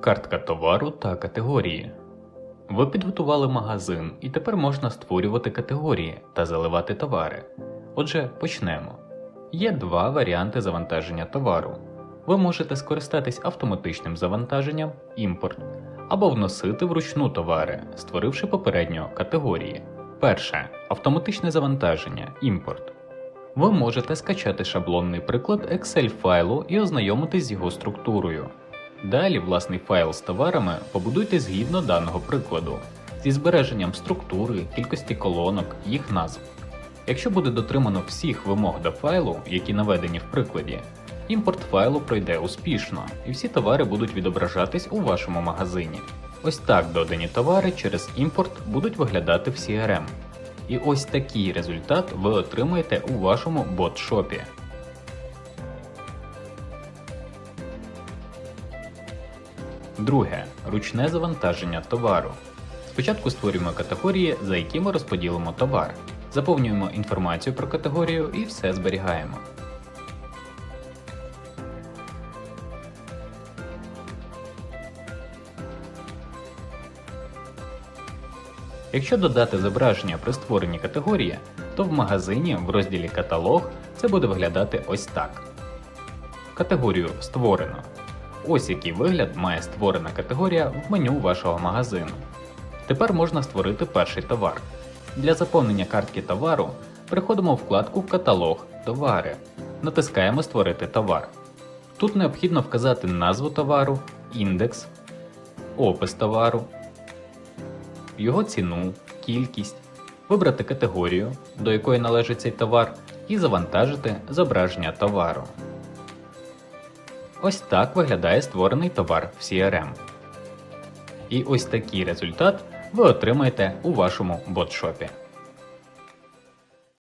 Картка товару та категорії. Ви підготували магазин і тепер можна створювати категорії та заливати товари. Отже, почнемо. Є два варіанти завантаження товару. Ви можете скористатись автоматичним завантаженням імпорт або вносити вручну товари, створивши попередньо категорії. Перше автоматичне завантаження імпорт. Ви можете скачати шаблонний приклад Excel файлу і ознайомитись з його структурою. Далі власний файл з товарами побудуйте згідно даного прикладу, зі збереженням структури, кількості колонок, їх назв. Якщо буде дотримано всіх вимог до файлу, які наведені в прикладі, імпорт файлу пройде успішно, і всі товари будуть відображатись у вашому магазині. Ось так додані товари через імпорт будуть виглядати в CRM. І ось такий результат ви отримаєте у вашому бот-шопі. Друге ручне завантаження товару. Спочатку створюємо категорії, за якими розподілимо товар. Заповнюємо інформацію про категорію і все зберігаємо. Якщо додати зображення при створенні категорії, то в магазині в розділі Каталог це буде виглядати ось так. Категорію Створено. Ось який вигляд має створена категорія в меню вашого магазину. Тепер можна створити перший товар. Для заповнення картки товару переходимо в вкладку Каталог Товари. Натискаємо Створити товар. Тут необхідно вказати назву товару, індекс, опис товару, його ціну, кількість, вибрати категорію, до якої належить цей товар, і завантажити зображення товару. Ось так виглядає створений товар в CRM. І ось такий результат ви отримаєте у вашому ботшопі.